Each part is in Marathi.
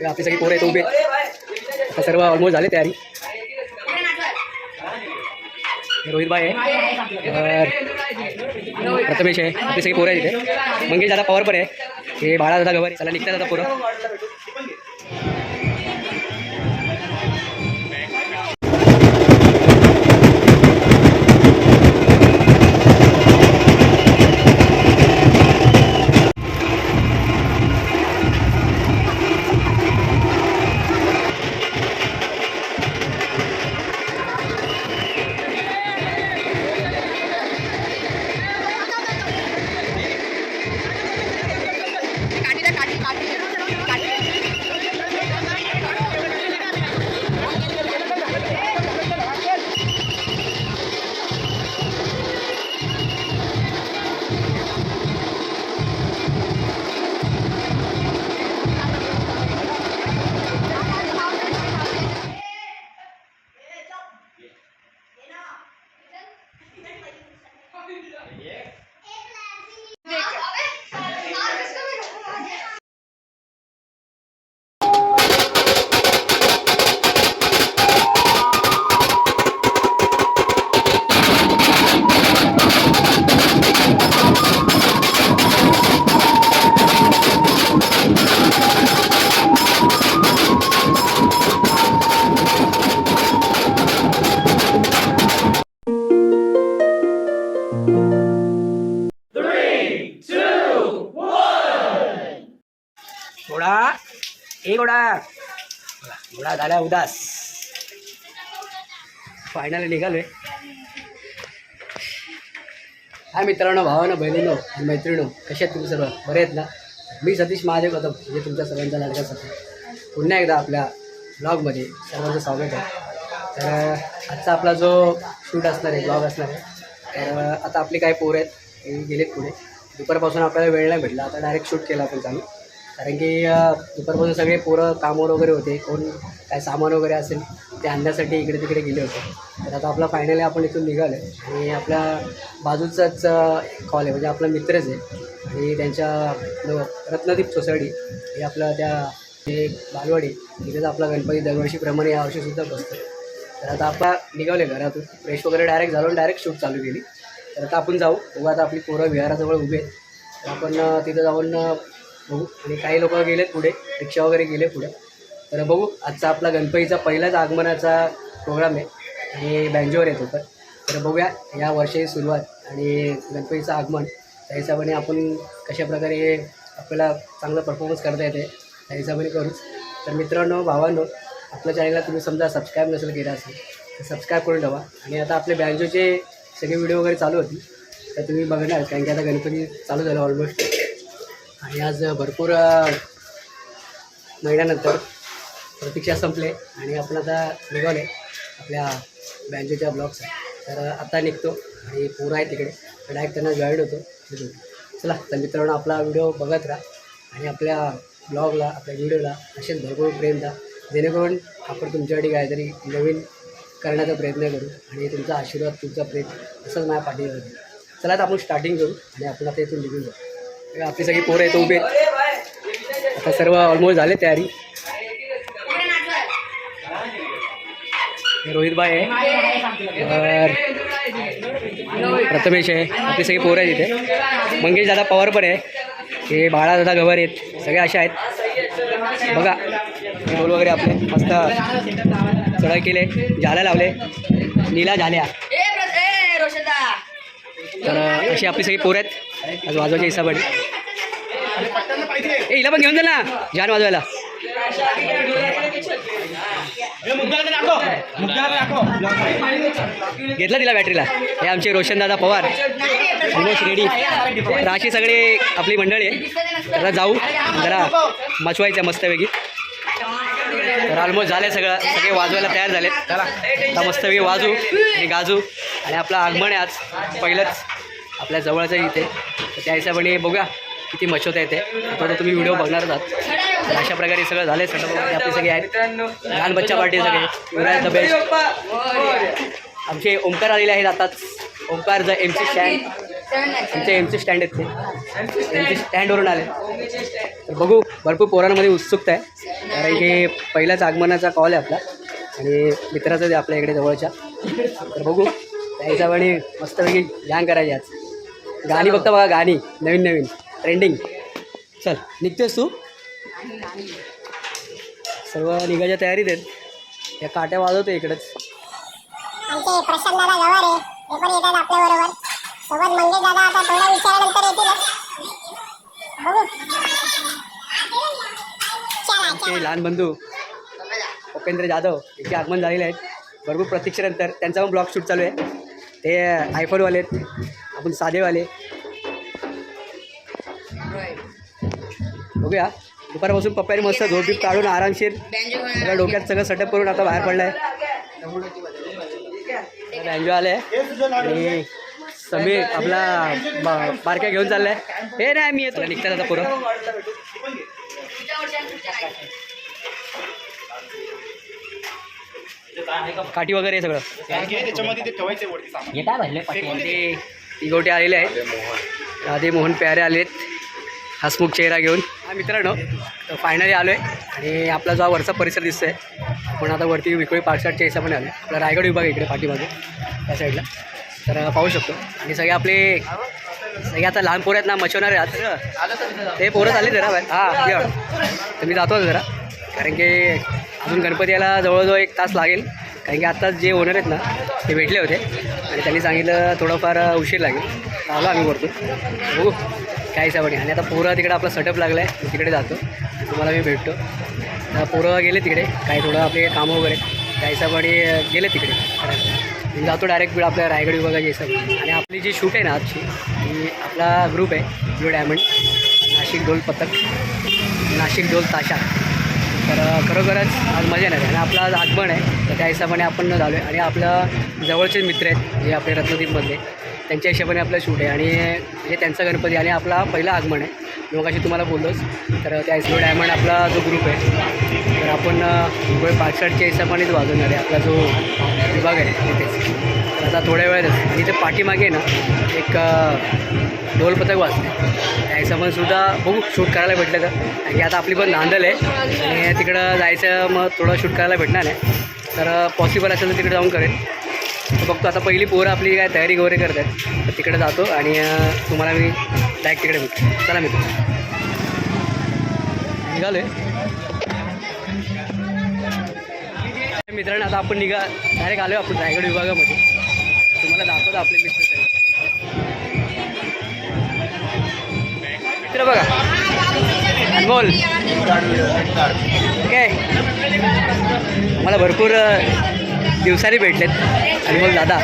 हे आपली सगळी पोरं आहेत उभे. आता सर्व ऑलमोस्ट झाले तयारी. रोहित बाय आहे प्रथमेश आहे. आपली सगळी पोरं आहे तिथे मंगेश दादा पवार पण आहे. हे बाळा दादा गवारी. चला निघतात आता पोरं. घोडा घोडा झाला उदास. फायनल निघालोय. हा मित्रांनो भावानं बहिणीनो आणि मैत्रिणो कसे आहेत तुम्ही सर्व? बरे आहेत ना? मी सतीश महादेव कदम म्हणजे तुमच्या सर्वांचा लाडका सर पुन्हा एकदा आपल्या ब्लॉगमध्ये सर्वांचं स्वागत आहे. तर आजचा आपला जो शूट असणार आहे ब्लॉग असणार आहे तर आता आपली काय पोर आहेत गेलेत पुढे. दुपारपासून आपल्याला वेळ नाही भेटला आता डायरेक्ट शूट केला आपण चालू. कारण की दुपारपासून सगळे पोरं कामावर वगैरे होते. कोण काय सामान वगैरे असेल ते आणण्यासाठी इकडे तिकडे गेले होते. तर आता आपला फायनली आपण इथून निघालो आहे आणि आपल्या बाजूचाच कॉल आहे. म्हणजे आपला मित्रच आहे. आणि त्यांच्या रत्नदीप सोसायटी हे आपलं त्या हे बालवाडी तिथेच आपला गणपती दरवर्षीप्रमाणे यावर्षीसुद्धा बसतो. तर आता आपला निघाले घरातून. फ्रेश वगैरे डायरेक्ट झालो डायरेक्ट शूट चालू केली. तर आता आपण जाऊ. उभं आता आपली पोरं विहाराजवळ उभे आहेत. तर आपण तिथं जाऊन बघू. आणि काही लोक गेलेत पुढे रिक्षा वगैरे गेले पुढे. तर बघू आजचा आपला गणपतीचा पहिलाच आगमनाचा प्रोग्राम आहे. आणि बँजोवर येतो तर. तर बघूया या वर्षाची सुरुवात आणि गणपतीचं आगमन त्या हिशोबाने आपण कशा प्रकारे आपल्याला चांगला परफॉर्मन्स करता येते त्या हिशोबाने करूच. तर मित्रांनो भावांनो आपल्या चॅनलला तुम्ही समजा सबस्क्राईब नसेल केला असेल तर सबस्क्राईब करून ठेवा. आणि आता आपले बँजोचे सगळे व्हिडिओ वगैरे चालू होती तर तुम्ही बघणार कारण की आता गणपती चालू झालं ऑलमोस्ट आणि आज भरपूर महिन्यानंतर प्रतीक्षा संपले आणि आपण आता निघाले आपल्या बँकेच्या ब्लॉगचा तर आता निघतो आणि पूर आहे तिकडे. डायरेक्ट त्यांना जॉईन होतो. चला तर मित्रांनो आपला व्हिडिओ बघत राहा आणि आपल्या ब्लॉगला आपल्या व्हिडिओला असेच भरपूर प्रेम द्या. जेणेकरून आपण तुमच्यासाठी काहीतरी नवीन करण्याचा प्रयत्न करू आणि तुमचा आशीर्वाद तुमचा प्रेम असंच माझ्या पाठीवर चला आता आपण स्टार्टिंग करू आणि आपण आता इथून निघून जाऊ. आपली सगळी पोरं आहेत उभे. आता सर्व ऑलमोस्ट झाले तयारी. रोहित बाय आहे. तर प्रथमेश आहे. आपली सगळी पोरं आहेत इथे. मंगेश दादा पवार पण आहे. हे बाळा दादा गवर आहेत. सगळे अशा आहेत. बघा. ढोल वगैरे आपले. मस्त चढाई केले. झाल्या लावले. नीला झाल्या. तर अशी आपली सगळी पोरं आहेत. आज वाजवायच्या हिसाबाने ए हिला पण घेऊन जा ना. जान वाजवायला. घेतला तिला बॅटरीला हे आमचे रोशनदादा पवार. ऑलमोस्ट रेडी तर अशी आपली मंडळी आहे. जरा जाऊ. जरा मचवायचं मस्तपैकी तर ऑलमोस्ट झाले सगळं. सगळे वाजवायला तयार झाले चला. आता मस्तपैकी वाजू आणि गाजू. आणि आपलं आगमन आहे आज. पहिलंच. आपल्या जवळचं आहे इथे. तर त्या हिशोबाने बघूया किती मचवता येते आता तुम्ही व्हिडिओ बघणारच आहात. अशा प्रकारे सगळं झालं सगळं आपले सगळे आहेत. लहान बच्चा पार्टी सगळे. युवराज द बेस्ट आमचे ओंकार आलेले आहेत आताच. Omkar the M C Stan आमचे एमचे स्टँड आहेत ते. एमचे स्टँडवरून आले. तर बघू भरपूर पोरांमध्ये उत्सुकता आहे. कारण की पहिलाच आगमनाचा कॉल आहे आपला. आणि मित्राचं आहे आपल्या इकडे जवळच्या. तर बघू त्या हिशोबाने मस्तपैकी गॅंग करायची आज. गाणी बघता बघा गाणी. नवीन नवीन. ट्रेंडिंग चल निघतोस तू? सर्व निघायच्या तयारीत आहेत. या काट्या वाजवतो इकडंच. आमचे प्रशांत दादा गवारे हे पण येतात आपल्या बरोबर. सोबत मंगेश दादा आता थोड्या विचारानंतर येतीलच बघू. चला आमचे लहान बंधू. उपेंद्र जाधव याचे आगमन झालेले आहेत. भरपूर प्रतीक्षेनंतर त्यांचा पण ब्लॉग शूट चालू आहे. ते आयफोनवाले आहेत. आपण साधेवाले. बघूया. दुपारपासून पप्पाने मस्त झोप काढून आरामशीर सगळं डोक्यात सगळं सेटअप करून आता बाहेर पडलाय. बँजो आले आणि समीर आपला बारक्या घेऊन चाललाय. हे नाही मी येतो. निघतात आता पुरं. काठी वगैरे हे सगळं ठेवायचे इगोटे आलेले आहेत. राधे मोहन प्यारे आलेत. हसमुख चेहरा घेऊन. हा मित्रांनो फायनली आलो आहे आणि आपला जो हा वरचा परिसर दिसतो आहे आपण आता वरती विकोळी पाठशाटच्या हिशोबाने आलो. आपला रायगड विभाग आहे इकडे पाठीमागे त्या साईडला तर पाहू शकतो. आणि सगळे आपले सगळे आता लहान पोरं आहेत ना मचवणारे आहेत ते पोरं आले जरा हां ये तर मी जातो जरा. कारण की अजून गणपती यायला जवळजवळ एक तास लागेल. कारण की आत्ताच जे ओनर आहेत ना ते भेटले होते. आणि त्यांनी सांगितलं थोडंफार उशीर लागेल. आलो आम्ही वरतून. बघू काय हिसाबाने आणि आता पोरं तिकडे आपला सेटअप लागला आहे मी तिकडे जातो. तुम्हाला मी भेटतो. तर पोरं गेले तिकडे. काही थोडं आपले कामं वगैरे. त्या हिशोबाने गेले तिकडे. मी जातो डायरेक्ट वेळ आपल्या रायगड विभागाच्या हिशोबाने आणि आपली जी शूट आहे ना आजची ती आपला ग्रुप आहे ब्लू डायमंड नाशिक ढोल पथक. नाशिक ढोल ताशा. तर खरोखरच आज मजा येणार आहे. आणि आपला आज आगमन आहे. तर त्या हिशोबाने आपण झालो आहे. आणि आपल्या जवळचे मित्र आहेत जे आपले रत्नदीपमधले त्यांच्या हिशोबाने आपलं शूट आहे आणि हे त्यांचा गणपती आणि आपला पहिला आगमन आहे. मी मग तुम्हाला बोललोच. तर त्या हिशोबाने डायमंड आपला जो ग्रुप आहे तर आपण गोळ पाचसाठच्या हिशोबानेच वाजवणार आहे. आपला जो विभाग आहे तिथेच. तर आता थोड्या वेळातच आणि पाठीमागे ना एक ढोलपथक ढोल पथक वाजते. त्या हिशोबाने सुद्धा बघू शूट करायला भेटलं तर. की आता आपली पण नांदल आहे आणि तिकडं जायचं मग थोडं शूट करायला भेटणार आहे. तर पॉसिबल असेल तर तिकडे जाऊन करेन. बघतो आता पहिली पोरं आपली काय तयारी वगैरे करतात. तर तिकडे जातो आणि तुम्हाला मी डायरेक्ट तिकडे भेटतो. चला मित्र. निघालो मित्रांनो आता आपण निघा डायरेक्ट आलो आपण रायगड विभागामध्ये. तुम्हाला दाखवतो आपले मित्र. मित्र बघा. अनमोल. ओके. मला भरपूर अ, दिवसांनी भेटलेत. अनमोल दादा.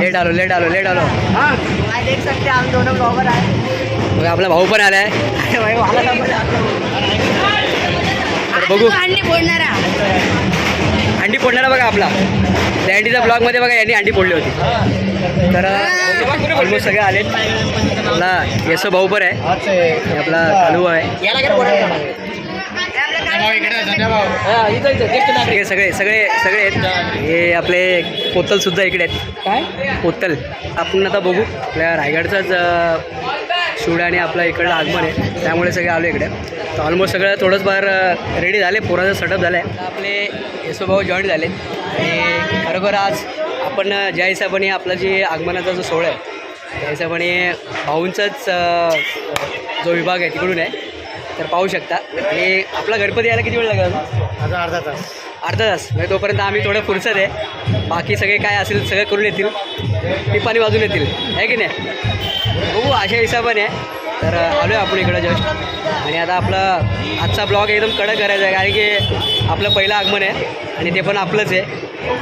लेट आला लेट आला लेट आलो. बघा आपला भाऊ पण आलाय. बघू. अंडी फोडणारा. अंडी फोडणारा बघा आपला. त्या अंडीच्या ब्लॉगमध्ये बघा यांनी अंडी फोडली होती. तर ऑलमोस्ट सगळे आलेत. आपला यशो भाऊ पण आहे. आपला कालू आहे. हे सगळे सगळे सगळे आहेत. हे आपले पोतल सुद्धा इकडे आहेत. काय? पोतल. आपण आता बघू. आपल्या रायगडचाच शूड आणि आपला इकडलं आगमन आहे. त्यामुळे सगळे आलो इकडे. तर ऑलमोस्ट सगळं थोडंच बार रेडी झाले. पोराचं सेटअप झालं आहे आपले यशो भाऊ जॉईन झाले आणि खरोखर आज आपण ज्या हिशोबाने आपला जे आगमनाचा जो सोहळा आहे त्या हिशोबाने भाऊंचाच जो विभाग आहे तिकडून आहे तर पाहू शकता. आणि आपला गणपती यायला किती वेळ लागेल आता अर्धा तास. अर्धा तास. म्हणजे तोपर्यंत आम्ही थोडं फुरसत आहे. बाकी सगळे काय असेल सगळं करून येतील. टिपाणी वाजून येतील. आहे की नाही? बघू अशा हिशोबाने तर आलो आहे आपण इकडं जस्ट आणि आता आपला आजचा ब्लॉग एकदम कडक करायचा आहे कारण की आपलं पहिलं आगमन आहे आणि ते पण आपलंच आहे.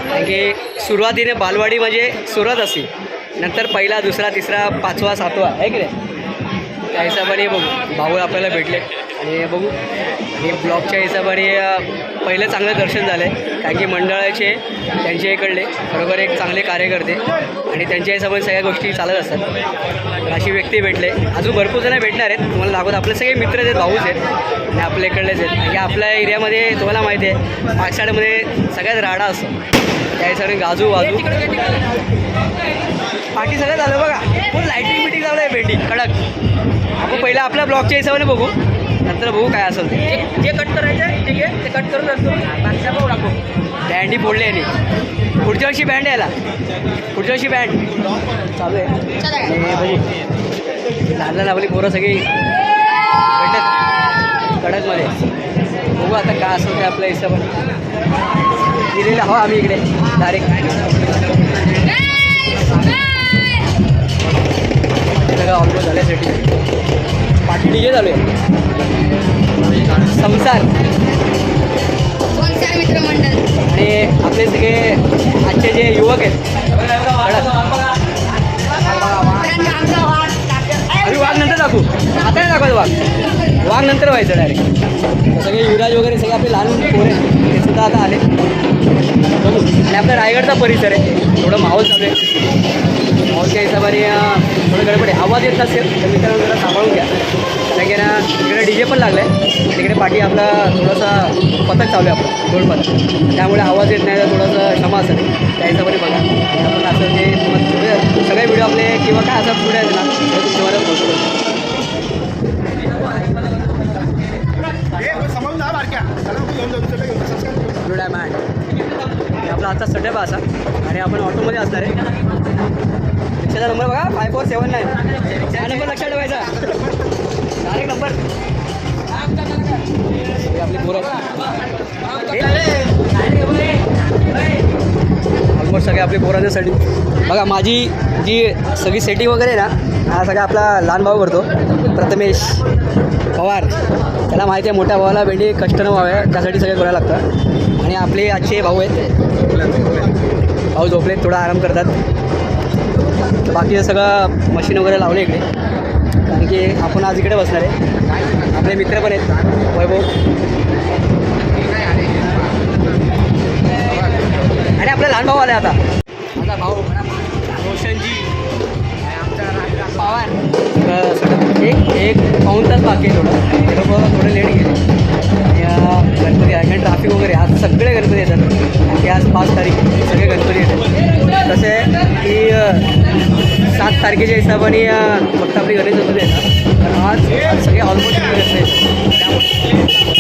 कारण की सुरुवातीने बालवाडी म्हणजे सुरुवात असते नंतर पहिला दुसरा तिसरा पाचवा सातवा आहे की नाही? त्या हिशोबाने बघू. भाऊ आपल्याला भेटले. आणि बघू. आणि ब्लॉगच्या हिशोबाने पहिलं चांगलं दर्शन झालं. आहे कारण की मंडळाचे त्यांचे इकडले. बरोबर एक चांगले कार्यकर्ते. आणि त्यांच्या हिशोबाने सगळ्या गोष्टी चालत असतात. अशी व्यक्ती भेटले. अजून भरपूर जण भेटणार आहेत. तुम्हाला लागत आपले सगळे मित्र आहेत भाऊच आहेत. आणि आपल्या इकडलेच आहेत. आणि आपल्या एरियामध्ये तुम्हाला माहिती आहे पाकसाड्यामध्ये सगळ्यात राडा असतो. त्या हिशोबाने गाजू वाजू. पाठी सगळं झालं बघा. फुल लाईटिंग मिटिंग झालं आहे भेटी कडक. आपण पहिलं आपल्या ब्लॉगच्या हिशोबाने बघू. नंतर बघू काय असेल ते. जे कट करायचं ठीक आहे ते कट करून टाकू बँडी फोडली आहे. पुढच्या वर्षी बँड यायला पुढच्या वर्षी बँड चालू आहे. बघू. लहान लहान आपली पोरं सगळी. भेटत कडकमध्ये. बघू आता काय असेल ते आपल्या हिशोबाने. दिलेलं हवं आम्ही इकडे. डायरेक्ट सगळं ऑलमोस्ट झाल्यासाठी. डीजे चालू आहे. संसार. मित्रमंडळ. आणि आपले सगळे आजचे जे युवक आहेत वाघ नंतर दाखवू. आता नाही दाखवायचं वाघ वाघ नंतर व्हायचं डायरेक्ट सगळे युवराज वगैरे सगळे आपले लहान पोरे सुद्धा आता आले. बघू आणि आपला रायगडचा परिसर आहे. थोडं माहोल चालू आहे. माहोलच्या हिशोबाने थोडं गडबड आहे. आवाज येत नसेल तर मित्रांनो जरा सांभाळून घ्या. कारण की ना तिकडे डी जे पण लागला आहे तिकडे पाठी आपला थोडासा पथक चालू आहे आपलं दोन पथक. त्यामुळे आवाज येत नाही तर थोडंसं क्षमा असेल त्या हिशोबाने बघा. आपण असं जे सगळे व्हिडिओ आपले किंवा काय असं पुढे आहेत ना तुम्हाला पोहोचवतो समजून जा बारक्या चला घेऊन जाऊ दुसरं घेऊन सबस्क्राईब करू. मॅन आपला आजचा सेटअप असा आणि आपण ऑटोमध्ये असणार आहे. रिक्षाचा नंबर बघा फाय फोर सेवन नाईन हा नंबर लक्षात ठेवायचा. डायरेक्ट नंबर आपली पोरं ऑलमोस्ट सगळे आपली पोरांच्या साठी बघा माझी जी सगळी सेटिंग वगैरे आहे ना हा सगळा आपला लहान भाऊ करतो प्रथमेश पवार. त्याला माहिती आहे मोठ्या भावाला भेंडी कष्ट न व्हावे त्यासाठी सगळे करायला लागतं. आणि आपले आजचे भाऊ आहेत. भाऊ झोपले थोडा आराम करतात. बाकीचं सगळं मशीन वगैरे लावले इकडे. कारण की आपण आज इकडे बसणार आहे. आपले मित्र पण आहेत. वैभव. आणि आपला लहान भाऊ आला आता. माझा भाऊ रोशनजी. पवार. एक एक पाऊन तास बाकी आहे थोडं. लोक थोडं लेट गेले. गणपती आहे. आणि ट्राफिक वगैरे. आज सगळे गणपती येतात. की आज पाच तारीख. सगळे गणपती येतात. तसे की सात तारखेच्या हिशोबाने फक्त आपली गणेश चतुर्थी येतात पण आज सगळे ऑलमोस्ट गणपती त्यामुळे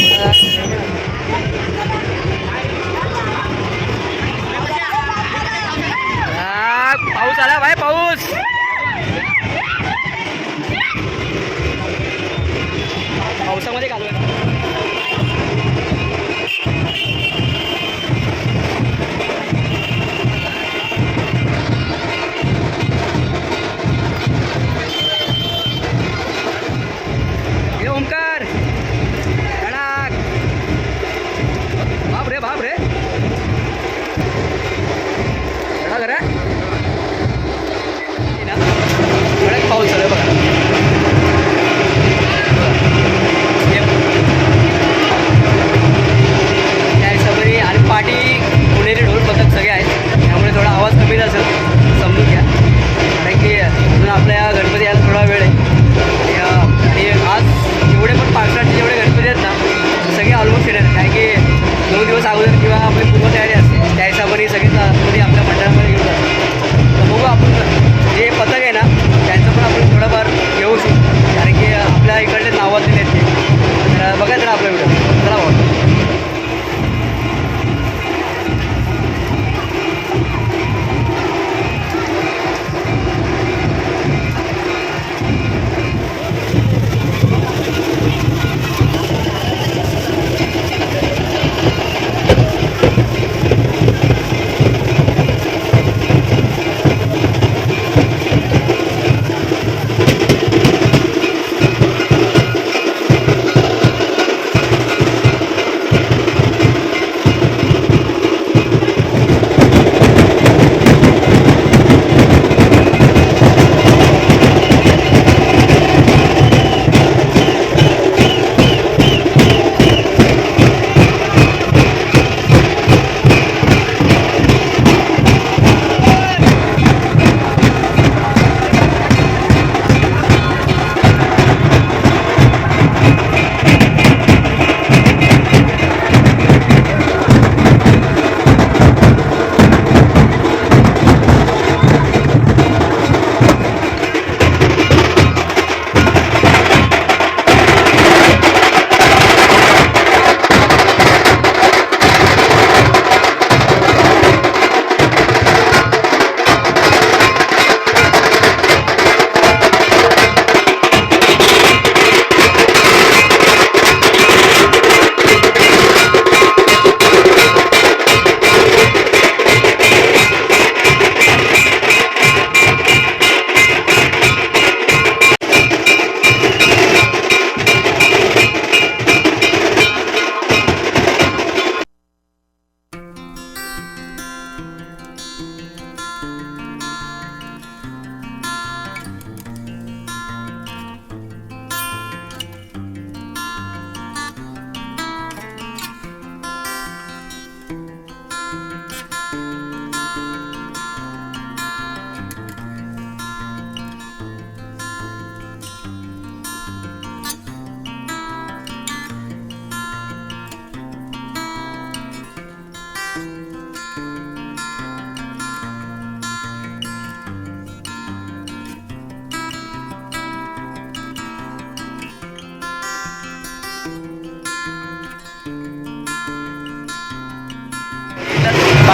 पुणेरी सगळे आहेत. त्यामुळे थोडा आवाज कमी असेल. समजून घ्या. कारण की अजून आपल्या गणपती यायला थोडा वेळ आहे. आणि, आज जेवढे पण पावसाळ्याचे जेवढे गणपती आहेत ना सगळे ऑलमोस्ट येणार कारण की नऊ दिवस अगोदर किंवा आपली पूर्वतयारी असते. त्या हिशोबाने सगळे गणपती आपल्या मंडळामध्ये घेऊन जातात तर बघू आपण जे पथक आहे ना त्यांचं पण आपण थोडंफार घेऊ शकतो कारण की आपल्या इकडले नावात दिले आहेत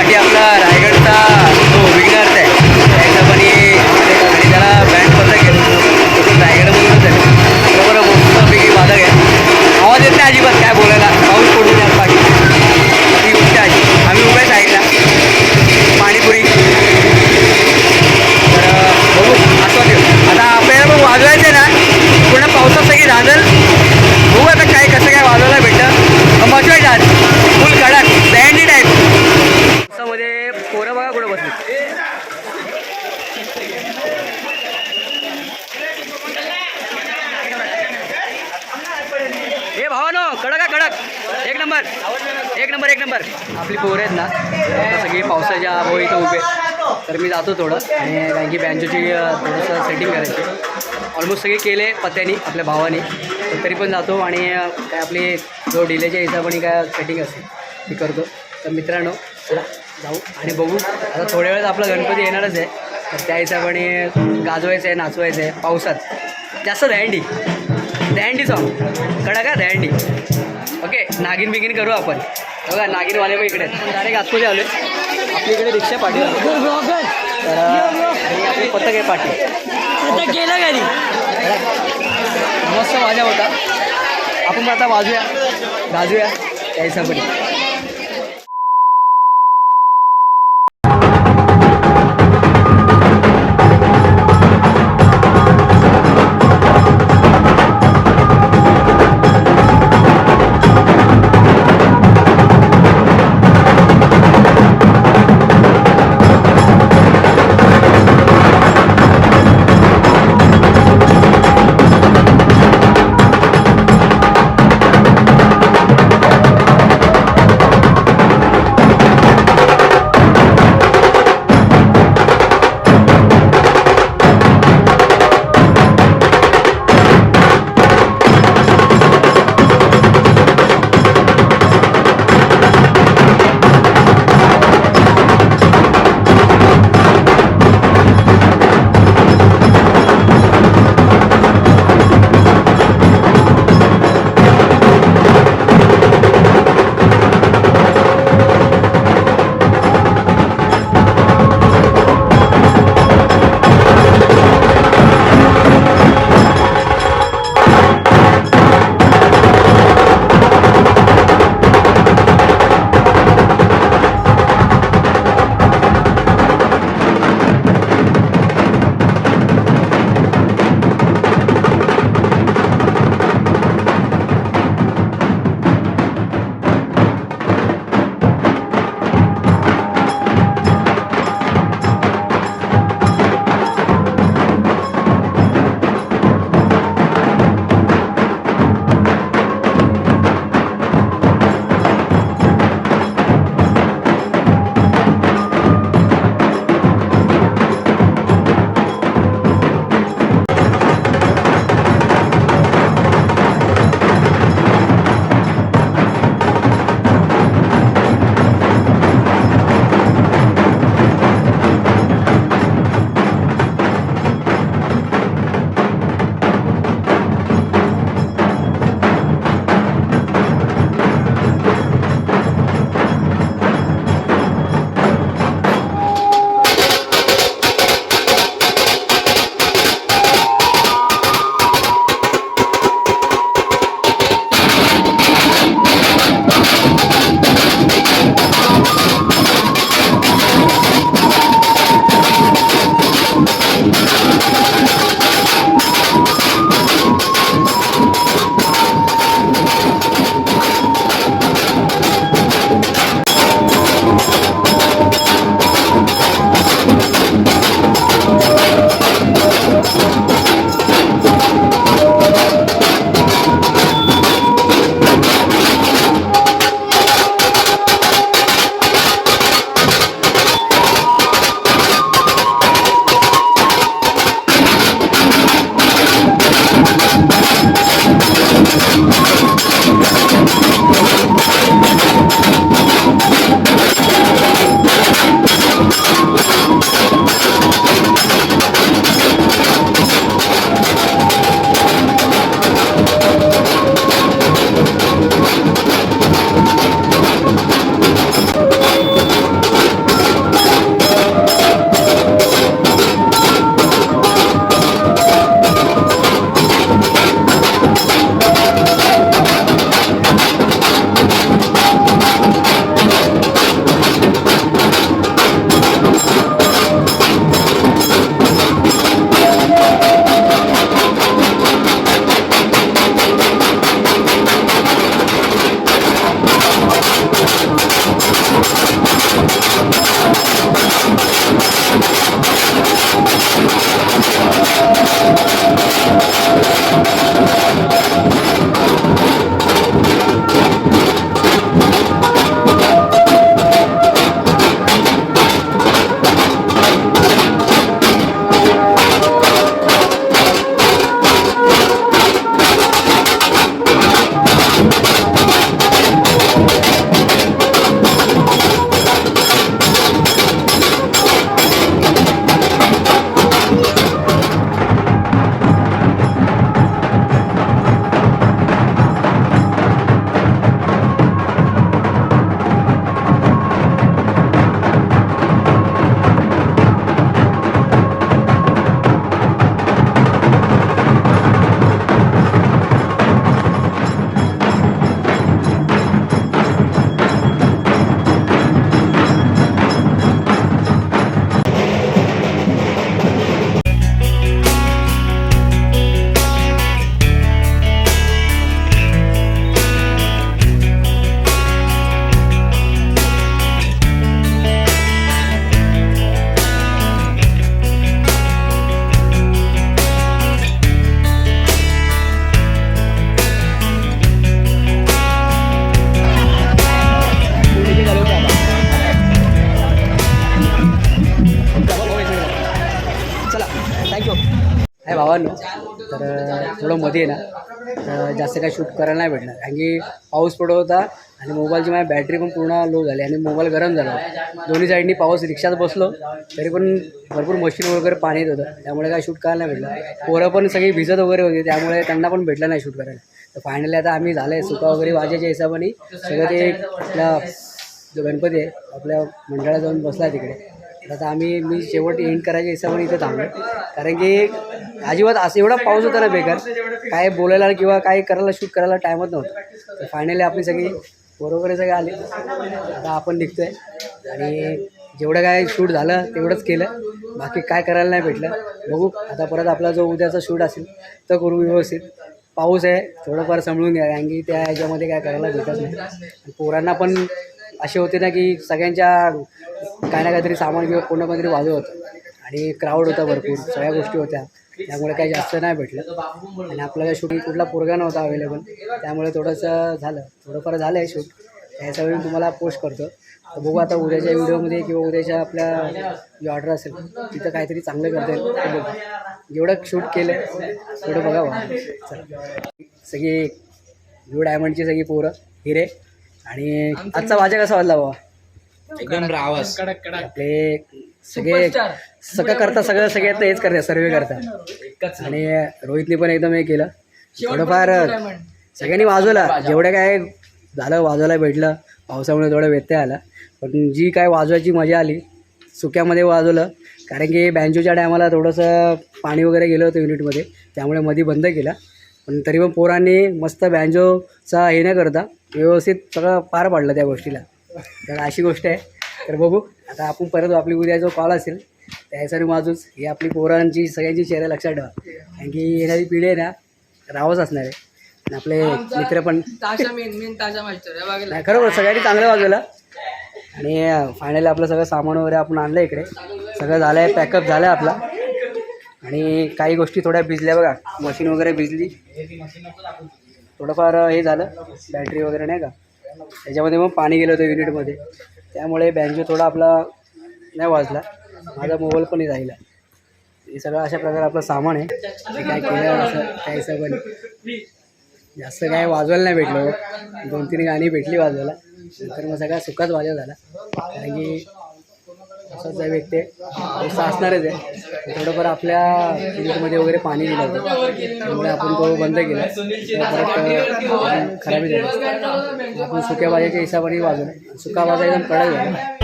पाठी आपला सगळे केले पत्त्यानी आपल्या भावाने. तर तरी पण जातो आणि काय आपली जो डिलेच्या हिशोबाने काय सेटिंग असेल ती करतो. तर मित्रांनो चला जाऊ आणि बघू. आता थोड्या वेळात आपला गणपती येणारच आहे. तर त्या हिशोबाने गाजवायचं आहे नाचवायचं आहे पावसात. जास्त दहंडी दहंडी सॉंग कडा का? दहंडी ओके नागिन बिगिन करू आपण. बघा नागिनवाले पण इकडे डायरेक्ट आतमध्ये आलो आपल्या इकडे रिक्षा पाठी आपली पथक आहे पाठी. गेलं घरी मस्त माझ्या होता. आपण आता वाजूया. गाजूया. त्या हिशोबाने. करायला नाही भेटणार. कारण की पाऊस पडत होता आणि मोबाईलची माझी बॅटरी पण पूर्ण लो झाली आणि मोबाईल गरम झाला. दोन्ही साईडनी पाऊस रिक्षात बसलो तरी पण भरपूर मशीन वगैरे पाणी येत होतं. त्यामुळे काय शूट करायला नाही भेटलं. पोरं पण सगळी भिजत वगैरे होती त्यामुळे त्यांना पण भेटलं नाही शूट करायला. तर फायनली आता आम्ही झालं आहे सुका वगैरे वाजायच्या हिशोबाने. सगळं ते आपल्या जो गणपती आहे आपल्या मंडळात जाऊन बसला तिकडे. आता आम्ही मी शेवट एंड करायच्या हिशोबाने इथे थांबलो. कारण की अजिबात असं एवढा पाऊस होता ना बेकार काय बोलायला किंवा काय करायला शूट करायला टाईमच नव्हता. तर फायनली आपली सगळी बरोबर वगैरे सगळे आले. आता आपण निघतोय. आणि जेवढं काय शूट झालं तेवढंच केलं. बाकी काय करायला नाही भेटलं. बघू आता परत आपला जो उद्याचा शूट असेल तर करू व्यवस्थित. पाऊस आहे थोडंफार समजून घ्या. कारण की त्या ह्याच्यामध्ये काय करायला भेटत नाही. पोरांना पण असे होते ना की सगळ्यांच्या काही ना काहीतरी सामान किंवा कोणा कोणतरी वाजव होतं आणि क्राऊड होता भरपूर सगळ्या गोष्टी होत्या. त्यामुळे काही जास्त नाही भेटलं. आणि आपल्याला शूटिंग कुठला पोरगा नव्हता अवेलेबल त्यामुळे थोडंसं झालं. थोडंफार झालं आहे शूट त्याच्यावेळी मी तुम्हाला पोस्ट करतो. तर बघू आता उद्याच्या व्हिडिओमध्ये किंवा उद्याच्या आपल्या जी ऑर्डर असेल तिथं काहीतरी चांगलं करता येईल जेवढं शूट केलं तेवढं बघावं. चला. सगळी ब्लू डायमंडची सगळी पोरं हिरे. आणि आजचा वाजा कसा वाजला बाबा एकदम रावस. आपले सगळे सगळं करता सगळं सगळे आता हेच करतात सर्वे करतात. आणि रोहितने पण एकदम हे केलं. थोडंफार सगळ्यांनी वाजवला. जेवढं काय झालं वाजवायला भेटलं. पावसामुळे थोडा व्यत्यय आला. पण जी काय वाजवायची मजा आली सुक्यामध्ये वाजवलं. कारण की बँजोच्या टायमाला थोडंसं पाणी वगैरे गेलं होतं युनिटमध्ये त्यामुळे मध्ये बंद केला. पण तरी पण पोरांनी मस्त बँजोचा हे न करता व्यवस्थित सगळं पार पाडलं त्या गोष्टीला. तर अशी गोष्ट आहे. तर बघू आता आपण परत आपली उद्या जो कॉल असेल त्यासाठी वाजूच ही आपली पोरांची सगळ्यांची चेहरे लक्षात ठेवा. कारण की येणारी पिढी आहे ना रावच असणार आहे. आणि आपले मित्र पण खरोखर सगळ्यांनी चांगलं वाजवलं आणि फायनली आपलं सगळं सामान वगैरे आपण आणलं इकडे. सगळं झालं आहे पॅकअप झालं आहे आपला. आणि काही गोष्टी थोड्या भिजल्या बघा. मशीन वगैरे भिजली. थोडंफार हे झालं. बॅटरी वगैरे नाही का? त्याच्यामध्ये मग पाणी गेलं होतं युनिटमध्ये. त्यामुळे बँजो थोडा आपला नाही वाजला. माझा मोबाईल पण राहिला. हे सगळं अशा प्रकारे आपलं सामान आहे. ते काय केलं असं त्या हिशोबाने जास्त काय वाजवायला नाही भेटलं. दोन तीन गाणी भेटली वाजवायला. नंतर मग सगळा सुखाच वाजव झाला. कारण की असंच आहे. व्यक्ती असं असणारच आहे. थोडंफार आपल्या युनिटमध्ये वगैरे पाणी गेलं होतं. त्यामुळे आपण तो बंद केला. परत खराबी झाली. आपण सुक्या भाज्याच्या हिशोबाने वाजवलं. सुका भाजा एकदम कडक झाला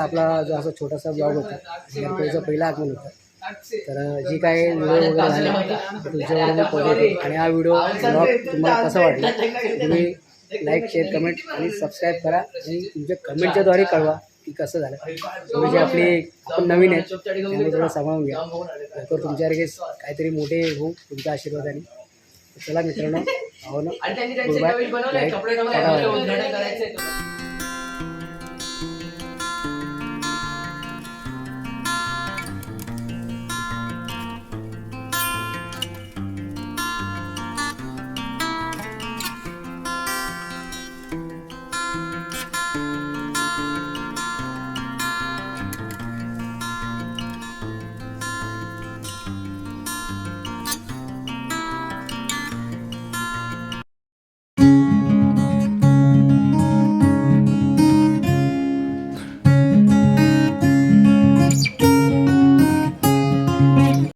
आजचा आपला जो असा छोटासा ब्लॉग होता गणपतीचं पहिलं आगमन होतं तर जी काय व्हिडिओ वगैरे झाले तुमच्यावर मी पोहोचवतो आणि हा व्हिडिओ ब्लॉग तुम्हाला कसा वाटला? तुम्ही लाईक शेअर कमेंट आणि सबस्क्राईब करा. आणि तुमच्या कमेंटच्याद्वारे कळवा की कसं झालं. तुम्ही जे आपली आपण नवीन आहेत त्यामुळे थोडं सांभाळून घ्या. लवकर तुमच्यासारखे काहीतरी मोठे होऊ तुमच्या आशीर्वादाने. चला मित्रांनो भावना आणि